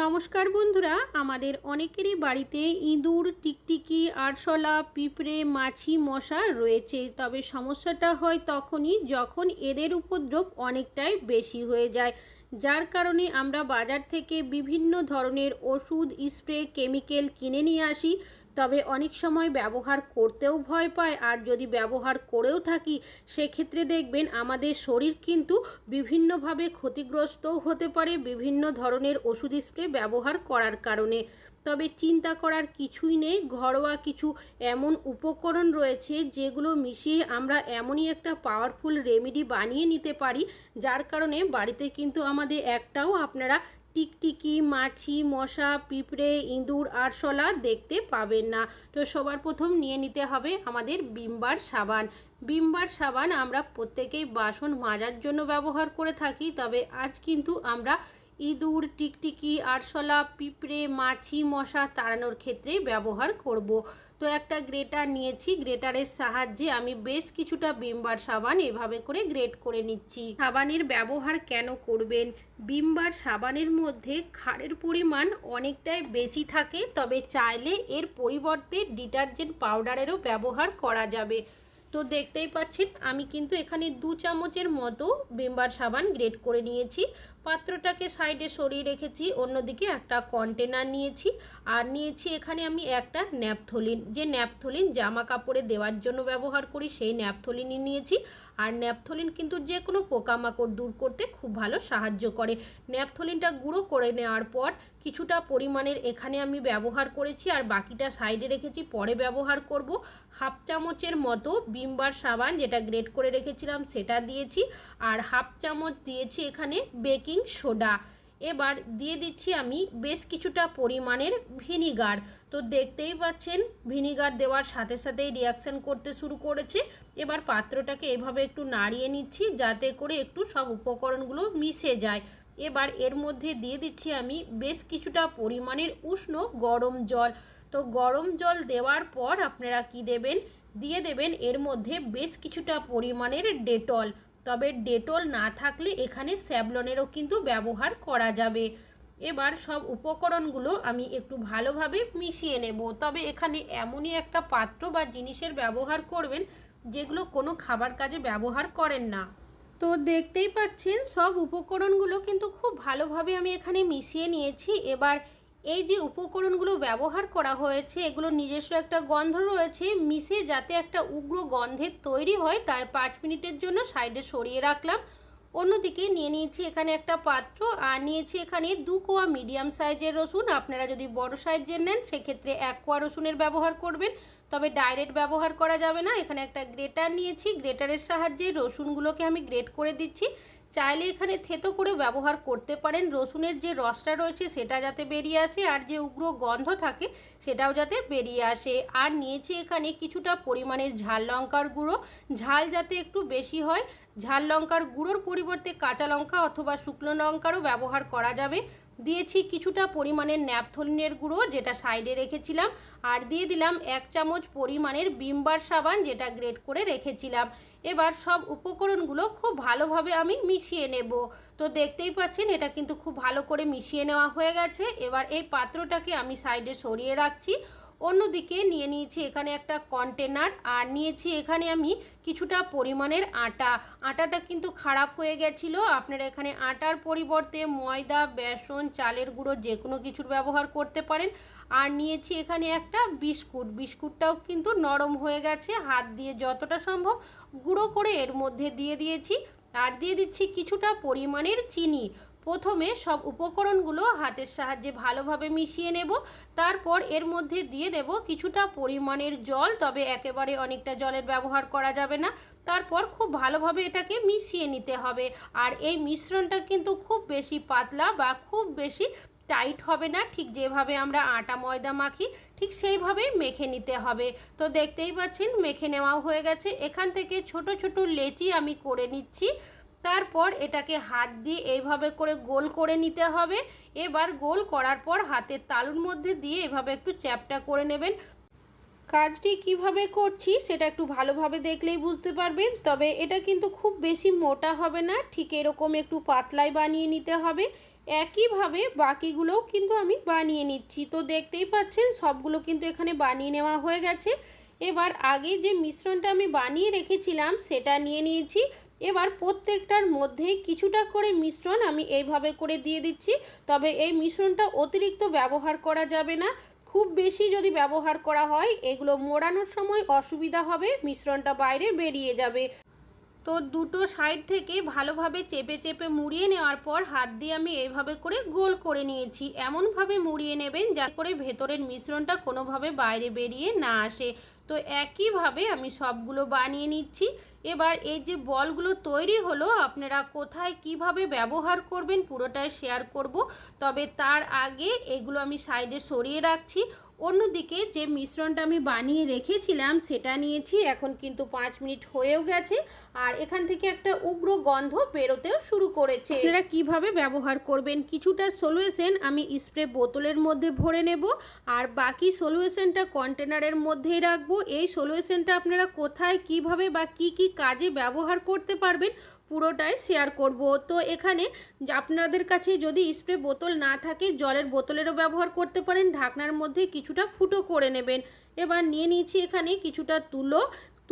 নমস্কার বন্ধুরা, আমাদের অনেকেরই বাড়িতে ইঁদুর, টিকটিকি, আরশলা, পিঁপড়ে, মাছি, মশা রয়েছে। তবে সমস্যাটা হয় তখনই যখন এদের উপদ্রব অনেকটাই বেশি হয়ে যায়। যার কারণে আমরা বাজার থেকে বিভিন্ন ধরনের ওষুধ, স্প্রে, কেমিক্যাল কিনে নিয়ে আসি। তবে অনেক সময় ব্যবহার করতেও ভয় পায়। আর যদি ব্যবহার করেও থাকি, সেক্ষেত্রে দেখবেন আমাদের শরীর কিন্তু বিভিন্নভাবে ক্ষতিগ্রস্তও হতে পারে, বিভিন্ন ধরনের ওষুধ স্প্রে ব্যবহার করার কারণে। তবে চিন্তা করার কিছুই নেই, ঘরোয়া কিছু এমন উপকরণ রয়েছে যেগুলো মিশিয়ে আমরা এমনই একটা পাওয়ারফুল রেমেডি বানিয়ে নিতে পারি, যার কারণে বাড়িতে কিন্তু আমাদের একটাও আপনারা টিকটিকি, মাছি, মশা, পিঁপড়ে, ইঁদুর আরশোলা দেখতে পাবেন না। তো সবার প্রথম নিয়ে নিতে হবে আমাদের বিম্বার সাবান। বিম্বার সাবান আমরা প্রত্যেকেই বাসন মাজার জন্য ব্যবহার করে থাকি, তবে আজ কিন্তু আমরা ইঁদুর, টিকটিকি, আরশোলা, পিঁপড়ে, মাছি, মশা তাড়ানোর ক্ষেত্রে ব্যবহার করব। তো একটা গ্রেটার নিয়েছি, গ্রেটারের সাহায্যে আমি বেশ কিছুটা বিমবার সাবান এভাবে করে গ্রেট করে নিচ্ছি। সাবানের ব্যবহার কেন করবেন? বিমবার সাবানের মধ্যে ক্ষারের পরিমাণ অনেকটাই বেশি থাকে, তবে চাইলে এর পরিবর্তে ডিটারজেন্ট পাউডারেরও ব্যবহার করা যাবে। তো দেখতেই পাচ্ছেন, আমি কিন্তু এখানে দু চামচের মতো বিমবার সাবান গ্রেট করে নিয়েছি। পাত্রটাকে সাইডে সরিয়ে রেখেছি, অন্যদিকে একটা কন্টেনার নিয়েছি। আর নিয়েছি এখানে আমি একটা ন্যাপথলিন। যে ন্যাপথলিন জামা কাপড়ে দেওয়ার জন্য ব্যবহার করি, সেই ন্যাপথলিনই নিয়েছি। আর ন্যাপথলিন কিন্তু যে কোনো পোকামাকড় দূর করতে খুব ভালো সাহায্য করে। ন্যাপথলিনটা গুঁড়ো করে নেওয়ার পর কিছুটা পরিমাণের এখানে আমি ব্যবহার করেছি। আর বাকিটা সাইডে রেখেছি, পরে ব্যবহার করব। হাফ চামচের মতো বিমবার সাবান, যেটা গ্রেট করে রেখেছিলাম, সেটা দিয়েছি। আর হাফ চামচ দিয়েছি এখানে বেকিং সোডা। এবার দিয়ে দিচ্ছি আমি বেশ কিছুটা পরিমাণের ভিনিগার। তো দেখতেই পাচ্ছেন, ভিনিগার দেওয়ার সাথে সাথেই রিয়াকশান করতে শুরু করেছে। এবার পাত্রটাকে এভাবে একটু নাড়িয়ে নিচ্ছি যাতে করে একটু সব উপকরণগুলো মিশে যায়। এবার এর মধ্যে দিয়ে দিচ্ছি আমি বেশ কিছুটা পরিমাণের উষ্ণ গরম জল। তো গরম জল দেওয়ার পর আপনারা কি দেবেন? দিয়ে দেবেন এর মধ্যে বেশ কিছুটা পরিমাণের ডেটল। তবে ডেটল না থাকলে এখানে স্যাবলনেরও কিন্তু ব্যবহার করা যাবে। এবার সব উপকরণগুলো আমি একটু ভালোভাবে মিশিয়ে নেব। তবে এখানে এমনই একটা পাত্র বা জিনিসের ব্যবহার করবেন, যেগুলো কোনো খাবার কাজে ব্যবহার করেন না। তো দেখতেই পাচ্ছেন, সব উপকরণগুলো কিন্তু খুব ভালোভাবে আমি এখানে মিশিয়ে নিয়েছি। এবার এই যে উপকরণগুলো ব্যবহার করা হয়েছে, এগুলো নিজস্ব একটা গন্ধ রয়েছে, মিশে যাতে একটা উগ্র গন্ধের তৈরি হয়, তার পাঁচ মিনিটের জন্য সাইডে সরিয়ে রাখলাম। অন্যদিকে নিয়ে নিয়েছি এখানে একটা পাত্র, আর নিয়েছি এখানে দু কোয়া মিডিয়াম সাইজের রসুন। আপনারা যদি বড় সাইজের নেন, সেক্ষেত্রে এক কোয়া রসুনের ব্যবহার করবেন। তবে ডাইরেক্ট ব্যবহার করা যাবে না। এখানে একটা গ্রেটার নিয়েছি। গ্রেটারের সাহায্যে রসুনগুলোকে আমি গ্রেট করে দিচ্ছি। চাইলে এখানে থেতো করে ব্যবহার করতে পারেন। রসুনের যে রসটা রয়েছে সেটা যাতে বেরিয়ে আসে, আর যে উগ্র গন্ধ থাকে সেটাও যাতে বেরিয়ে আসে। আর নিয়েছি এখানে কিছুটা পরিমাণের ঝাল লঙ্কার গুঁড়ো। ঝাল যাতে একটু বেশি হয়, ঝাল লঙ্কার গুঁড়োর পরিবর্তে কাঁচা লঙ্কা অথবা শুকনো লঙ্কারও ব্যবহার করা যাবে। দিয়েছি কিছুটা পরিমাণের ন্যাপথলিনের গুঁড়ো, যেটা সাইডে রেখেছিলাম। আর দিয়ে দিলাম এক চামচ পরিমাণের বিমবার সাবান, যেটা গ্রেট করে রেখেছিলাম। এবার সব উপকরণগুলো খুব ভালোভাবে আমি মিশিয়ে নেব। তো দেখতেই পাচ্ছেন, এটা কিন্তু খুব ভালো করে মিশিয়ে নেওয়া হয়ে গেছে। এবার এই পাত্রটাকে আমি সাইডে সরিয়ে রাখছি। অন্যদিকে নিয়ে নিয়েছি এখানে একটা কন্টেনার আর নিয়েছি এখানে আমি কিছুটা পরিমাণের আটা। আটাটা কিন্তু খারাপ হয়ে গেছিল। আপনারা এখানে আটার পরিবর্তে ময়দা, বেসন, চালের গুঁড়ো যে কোনো কিছুর ব্যবহার করতে পারেন। আর নিয়েছি এখানে একটা বিস্কুট। বিস্কুটটাও কিন্তু নরম হয়ে গেছে। হাত দিয়ে যতটা সম্ভব গুঁড়ো করে এর মধ্যে দিয়ে দিয়েছি। আর দিয়ে দিচ্ছি কিছুটা পরিমাণের চিনি। প্রথমে সব উপকরণগুলো হাতের সাহায্যে ভালোভাবে মিশিয়ে নেব। তারপর এর মধ্যে দিয়ে দেব কিছুটা পরিমাণের জল, তবে একেবারে অনেকটা জলের ব্যবহার করা যাবে না। তারপর খুব ভালোভাবে এটাকে মিশিয়ে নিতে হবে। আর এই মিশ্রণটা কিন্তু খুব বেশি পাতলা বা খুব বেশি টাইট হবে না। ঠিক যেভাবে আমরা আটা, ময়দা মাখি, ঠিক সেইভাবেই মেখে নিতে হবে। তো দেখতেই পাচ্ছেন, মেখে নেওয়াও হয়ে গেছে। এখান থেকে ছোট ছোট লেচি আমি করে নিচ্ছি। তারপর এটাকে হাত দিয়ে এইভাবে করে গোল করে নিতে হবে। এবার গোল করার পর হাতের তালুর মধ্যে দিয়ে এভাবে একটু চ্যাপটা করে নেবেন। কাজটি কীভাবে করছি সেটা একটু ভালোভাবে দেখলেই বুঝতে পারবেন, তবে এটা কিন্তু খুব বেশি মোটা হবে না, ঠিক এরকম একটু পাতলাই বানিয়ে নিতে হবে। একইভাবে বাকিগুলোও কিন্তু আমি বানিয়ে নিচ্ছি। তো দেখতেই পাচ্ছেন, সবগুলো কিন্তু এখানে বানিয়ে নেওয়া হয়ে গেছে। এবার আগে যে মিশ্রণটা আমি বানিয়ে রেখেছিলাম, সেটা নিয়ে নিয়েছি। এবার প্রত্যেকটার মধ্যে কিছুটা করে মিশ্রণ আমি এইভাবে করে দিয়ে দিচ্ছি। তবে এই মিশ্রণটা অতিরিক্ত ব্যবহার করা যাবে না। খুব বেশি যদি ব্যবহার করা হয়, এগুলো মোড়ানোর সময় অসুবিধা হবে, মিশ্রণটা বাইরে বেরিয়ে যাবে। তো দুটো সাইড থেকে ভালোভাবে চেপে চেপে মুড়িয়ে নেওয়ার পর হাত দিয়ে আমি এইভাবে করে গোল করে নিয়েছি। এমনভাবে মুড়িয়ে নেবেন যাতে করে ভেতরের মিশ্রণটা কোনোভাবে বাইরে বেরিয়ে না আসে। তো একইভাবে আমি সবগুলো বানিয়ে নিচ্ছি। এবার এই যে বলগুলো তৈরি হলো, আপনারা কোথায় কীভাবে ব্যবহার করবেন পুরোটাই শেয়ার করব। তবে তার আগে এগুলো আমি সাইডে সরিয়ে রাখছি। অন্যদিকে যে মিশ্রণটা আমি বানিয়ে রেখেছিলাম, সেটা নিয়েছি। এখন কিন্তু পাঁচ মিনিট হয়েও গেছে আর এখান থেকে একটা উগ্র গন্ধ বেরোতেও শুরু করেছে। আপনারা কীভাবে ব্যবহার করবেন? কিছুটা সলিউশন আমি স্প্রে বোতলের মধ্যে ভরে নেব আর বাকি সলিউশনটা কন্টেনারের মধ্যেই রাখব। এই সলিউশনটা আপনারা কোথায়, কীভাবে বা কি কি কাজে ব্যবহার করতে পারবেন পুরোটাই শেয়ার করব। তো এখানে আপনাদের কাছে যদি স্প্রে বোতল না থাকে, জলের বোতলেরও ব্যবহার করতে পারেন। ঢাকনার মধ্যে কিছুটা ফুটো করে নেবেন। এবার নিয়ে নিয়েছি এখানে কিছুটা তুলো।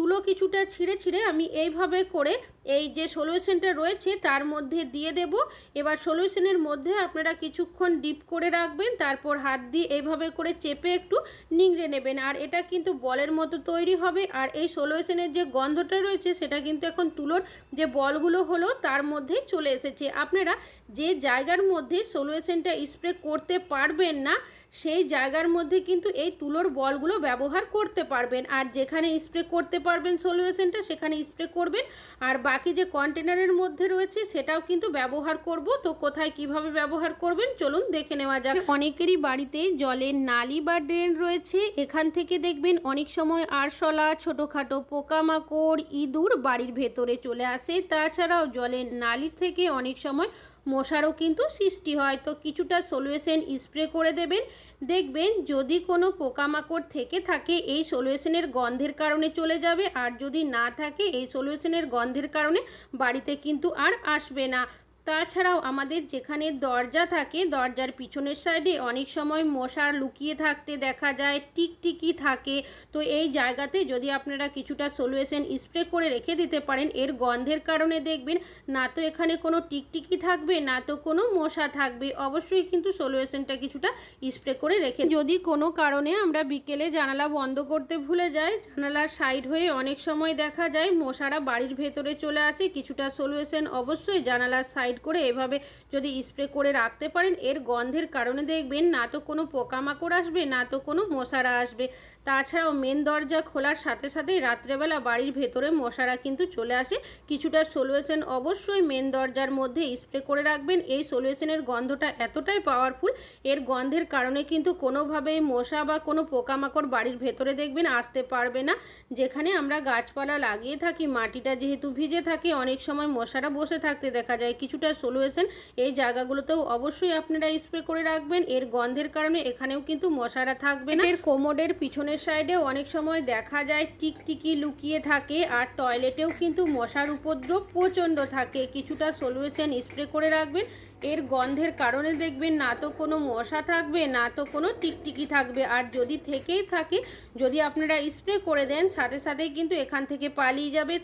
তুলো কিছুটা ছিঁড়ে ছিঁড়ে আমি এইভাবে করে এই যে সলিউশনটা রয়েছে, তার মধ্যে দিয়ে দেব। এবার সলিউশনের মধ্যে আপনারা কিছুক্ষণ ডিপ করে রাখবেন, তারপর হাত দিয়ে এইভাবে করে চেপে একটু নিংড়ে নেবেন। আর এটা কিন্তু বলের মতো তৈরি হবে। আর এই সলিউশনের যে গন্ধটা রয়েছে, সেটা কিন্তু এখন তুলোর যে বলগুলো হলো, তার মধ্যেই চলে এসেছে। আপনারা যে জায়গার মধ্যে সলিউশনটা স্প্রে করতে পারবেন না সেই জায়গার মধ্যে কিন্তু এই তুলোর বলগুলো ব্যবহার করতে পারবেন। আর যেখানে স্প্রে করতে পারবেন সলিউশনটা সেখানে স্প্রে করবেন। আর বাকি যে কন্টেনারের মধ্যে রয়েছে, সেটাও কিন্তু ব্যবহার করব। তো কোথায় কীভাবে ব্যবহার করবেন, চলুন দেখে নেওয়া যাক। অনেকেরই বাড়িতে জলের নালি বা ড্রেন রয়েছে। এখান থেকে দেখবেন অনেক সময় আরশলা, ছোটোখাটো পোকামাকড়, ইঁদুর বাড়ির ভেতরে চলে আসে। তাছাড়াও জলের নালির থেকে অনেক সময় মশারও কিন্তু সৃষ্টি হয়। তো কিছুটা সলিউশন স্প্রে করে দেবেন। দেখবেন যদি কোনো পোকামাকড় থেকে থাকে, এই সলিউশনের গন্ধের কারণে চলে যাবে। আর যদি না থাকে, এই সলিউশনের গন্ধের কারণে বাড়িতে কিন্তু আর আসবে না। তাছাড়াও আমাদের যেখানে দরজা থাকে, দরজার পিছনের সাইডে অনেক সময় মশার লুকিয়ে থাকতে দেখা যায়, টিকটিকি থাকে। তো এই জায়গাতে যদি আপনারা কিছুটা সলিউশন স্প্রে করে রেখে দিতে পারেন, এর গন্ধের কারণে দেখবেন না তো এখানে কোনো টিকটিকি থাকবে, না তো কোনো মশা থাকবে। অবশ্যই কিন্তু সলিউশনটা কিছুটা স্প্রে করে রেখে যদি কোনো কারণে আমরা বিকেলে জানালা বন্ধ করতে ভুলে যাই, জানালার সাইড হয়ে অনেক সময় দেখা যায় মশারা বাড়ির ভেতরে চলে আসে, কিছুটা সলিউশন অবশ্যই জানালার সাইড করে এভাবে যদি স্প্রে করে রাখতে পারেন, এর গন্ধের কারণে দেখবেন না তো কোনো পোকামাকড় আসবে, না তো কোনো মশারা আসবে। তাছাড়াও মেন দরজা খোলার সাথে সাথেই রাত্রেবেলা বাড়ির ভেতরে মশারা কিন্তু চলে আসে। কিছুটা সলিউশন অবশ্যই মেন দরজার মধ্যে স্প্রে করে রাখবেন। এই সলিউশনের গন্ধটা এতটাই পাওয়ারফুল এর গন্ধের কারণে কিন্তু কোনোভাবেই মশা বা কোনো পোকামাকড় বাড়ির ভেতরে দেখবেন আসতে পারবে না। যেখানে আমরা গাছপালা লাগিয়ে থাকি, মাটিটা যেহেতু ভিজে থাকে, অনেক সময় মশারা বসে থাকতে দেখা যায়। কিছুটা সলিউশন এই জায়গাগুলোতেও অবশ্যই আপনারা স্প্রে করে রাখবেন। এর গন্ধের কারণে এখানেও কিন্তু মশারা থাকবে না। এর কোমোডের পিছনের সাইডে অনেক সময় দেখা যায় টিকটিকি লুকিয়ে থাকে আর টয়লেটেও কিন্তু মশার উপদ্রব প্রচণ্ড থাকে। কিছুটা সলিউশন স্প্রে করে রাখবেন। এর গন্ধের কারণে দেখবেন না তো কোনো মশা থাকবে, না তো কোনো টিকটিকি থাকবে। আর যদি থেকেই থাকে, যদি আপনারা স্প্রে করে দেন, সাথে সাথেই কিন্তু এখান থেকে পালিয়ে যাবে।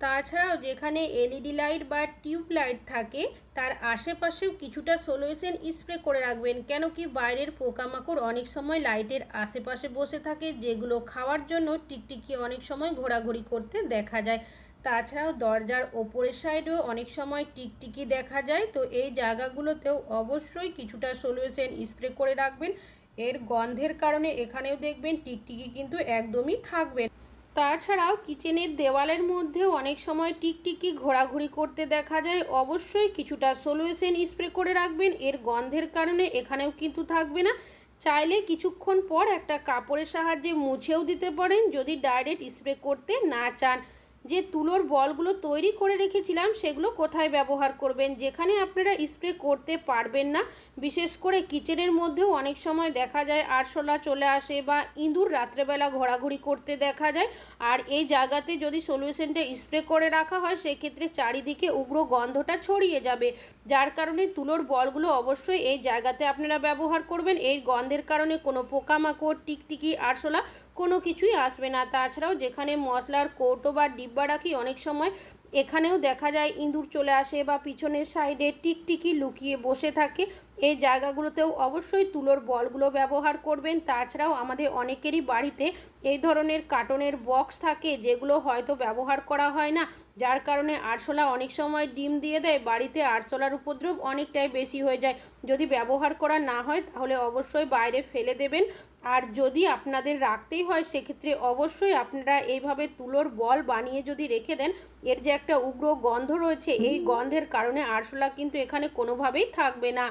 তাছাড়াও যেখানে এলইডি লাইট বা টিউব লাইট থাকে, তার আশেপাশেও কিছুটা সলিউশন স্প্রে করে রাখবেন। কেন কি বাইরের পোকামাকড় অনেক সময় লাইটের আশেপাশে বসে থাকে, যেগুলো খাওয়ার জন্য টিকটিকি অনেক সময় ঘোরাঘুরি করতে দেখা যায়। তাছাড়াও দরজার ওপরের সাইডেও অনেক সময় টিকটিকি দেখা যায়, তো এই জায়গাগুলোতেও অবশ্যই কিছুটা সলিউশন স্প্রে করে রাখবেন। এর গন্ধের কারণে এখানেও দেখবেন টিকটিকি কিন্তু একদমই থাকবে। তাছাড়াও কিচেনের দেওয়ালের মধ্যে অনেক সময় টিকটিকি ঘোরাঘুরি করতে দেখা যায়। অবশ্যই কিছুটা সলিউশন স্প্রে করে রাখবেন। এর গন্ধের কারণে এখানেও কিন্তু থাকবে না। চাইলে কিছুক্ষণ পর একটা কাপড়ের সাহায্যে মুছেও দিতে পারেন। যদি ডাইরেক্ট স্প্রে করতে না চান যে তুলোর বলগুলো তৈরি করে রেখেছিলাম, সেগুলো কোথায় ব্যবহার করবেন? যেখানে আপনারা স্প্রে করতে পারবেন না। বিশেষ করে কিচেনের মধ্যেও অনেক সময় দেখা যায় আরশোলা চলে আসে বা ইঁদুর রাত্রেবেলা ঘোরাঘুরি করতে দেখা যায়। আর এই জায়গাতে যদি সলিউশনটা স্প্রে করে রাখা হয়, সেক্ষেত্রে চারিদিকে উগ্র গন্ধটা ছড়িয়ে যাবে। যার কারণে তুলোর বলগুলো অবশ্যই এই জায়গাতে আপনারা ব্যবহার করবেন। এই গন্ধের কারণে কোনো পোকামাকড়, টিকটিকি, আরশোলা কোনো কিছুই আসবে না। তাছাড়াও যেখানে মশলার কৌটো বা ডিব্বা রাখি অনেক সময়, এখানেও দেখা যায় ইঁদুর চলে আসে বা পিছনের সাইডে টিকটিকি লুকিয়ে বসে থাকে। এই জায়গাগুলোতেও অবশ্যই তুলোর বলগুলো ব্যবহার করবেন। তাছাড়াও আমাদের অনেকেরই বাড়িতে এই ধরনের কার্টনের বক্স থাকে, যেগুলো হয়তো ব্যবহার করা হয় না। যার কারণে আরশোলা অনেক সময় ডিম দিয়ে দেয়, বাড়িতে আরশোলার উপদ্রব অনেকটাই বেশি হয়ে যায়। যদি ব্যবহার করা না হয়, তাহলে অবশ্যই বাইরে ফেলে দেবেন। আর যদি আপনাদের রাখতেই হয় সেক্ষেত্রে অবশ্যই আপনারা এইভাবে তুলোর বল বানিয়ে যদি রেখে দেন এর যে একটা উগ্র গন্ধ রয়েছে এই গন্ধের কারণে আরশোলা কিন্তু এখানে কোনোভাবেই থাকবে না।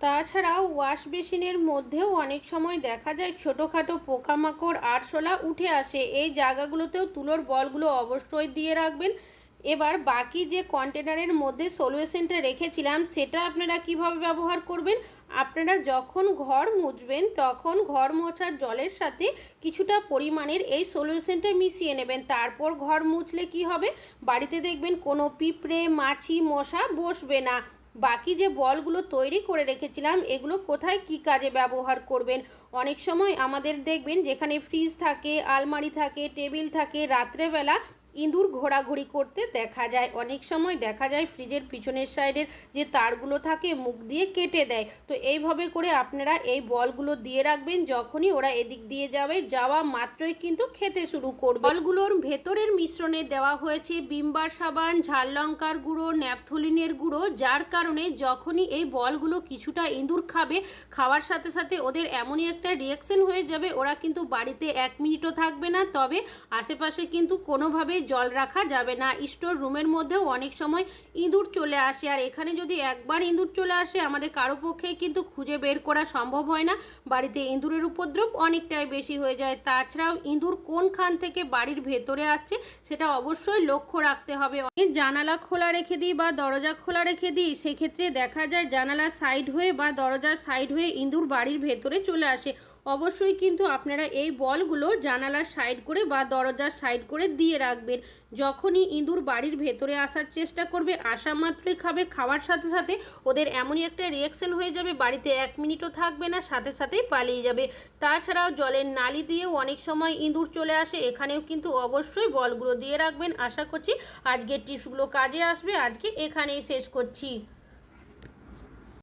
তাছাড়াও ওয়াশ বেসিনের মধ্যেও অনেক সময় দেখা যায় ছোটোখাটো পোকামাকড় আরশোলা উঠে আসে। এই জায়গাগুলোতেও তুলোর বলগুলো অবশ্যই দিয়ে রাখবেন। এবার বাকি যে কন্টেনারের মধ্যে সলিউশনটা রেখেছিলাম, সেটা আপনারা কীভাবে ব্যবহার করবেন? আপনারা যখন ঘর মুছবেন, তখন ঘর মোছার জলের সাথে কিছুটা পরিমাণের এই সলিউশনটা মিশিয়ে নেবেন। তারপর ঘর মুছলে কি হবে? বাড়িতে দেখবেন কোনো পিঁপড়ে, মাছি, মশা বসবে না। বাকি যে বলগুলো তৈরি করে রেখেছিলাম, এগুলো কোথায় কি কাজে ব্যবহার করবেন? অনেক সময় আমাদের দেখবেন যেখানে ফ্রিজ থাকে, আলমারি থাকে, টেবিল থাকে, রাত্রেবেলা ইঁদুর ঘোরাঘুরি করতে দেখা যায়। অনেক সময় দেখা যায় ফ্রিজের পিছনের সাইডের যে তারগুলো থাকে, মুখ দিয়ে কেটে দেয়। তো এইভাবে করে আপনারা এই বলগুলো দিয়ে রাখবেন। যখনই ওরা এদিক দিয়ে যাবে, যাওয়া মাত্রই কিন্তু খেতে শুরু করবে। বলগুলোর ভেতরের মিশ্রণে দেওয়া হয়েছে বিম্বার সাবান, ঝাল লঙ্কার গুঁড়ো, ন্যাপথলিনের গুঁড়ো। যার কারণে যখনই এই বলগুলো কিছুটা ইঁদুর খাবে, খাওয়ার সাথে সাথে ওদের এমনই একটা রিয়াকশন হয়ে যাবে। ওরা কিন্তু বাড়িতে এক মিনিটও থাকবে না। তবে আশেপাশে কিন্তু কোনোভাবে জল রাখা যাবে না। স্টোর রুমের মধ্যেও অনেক সময় ইঁদুর চলে আসে। আর এখানে যদি একবার ইঁদুর চলে আসে, আমাদের কারও পক্ষে কিন্তু খুঁজে বের করা সম্ভব হয় না। বাড়িতে ইঁদুরের উপদ্রব অনেকটাই বেশি হয়ে যায়। তাছাড়াও ইঁদুর কোন খান থেকে বাড়ির ভেতরে আসছে, সেটা অবশ্যই লক্ষ্য রাখতে হবে। অনেক জানালা খোলা রেখে দিই বা দরজা খোলা রেখে দিই, সেক্ষেত্রে দেখা যায় জানালার সাইড হয়ে বা দরজার সাইড হয়ে ইঁদুর বাড়ির ভেতরে চলে আসে। অবশ্যই কিন্তু আপনারা এই বলগুলো জানালার সাইড করে বা দরজার সাইড করে দিয়ে রাখবেন। যখনই ইঁদুর বাড়ির ভেতরে আসার চেষ্টা করবে, আসা মাত্রই খাবে, খাওয়ার সাথে সাথে ওদের এমনই একটা রিয়াকশন হয়ে যাবে, বাড়িতে এক মিনিটও থাকবে না, সাথে সাথেই পালিয়ে যাবে। তাছাড়াও জলের নালি দিয়েও অনেক সময় ইঁদুর চলে আসে, এখানেও কিন্তু অবশ্যই বলগুলো দিয়ে রাখবেন। আশা করছি আজকের টিপসগুলো কাজে আসবে। আজকে এখানেই শেষ করছি।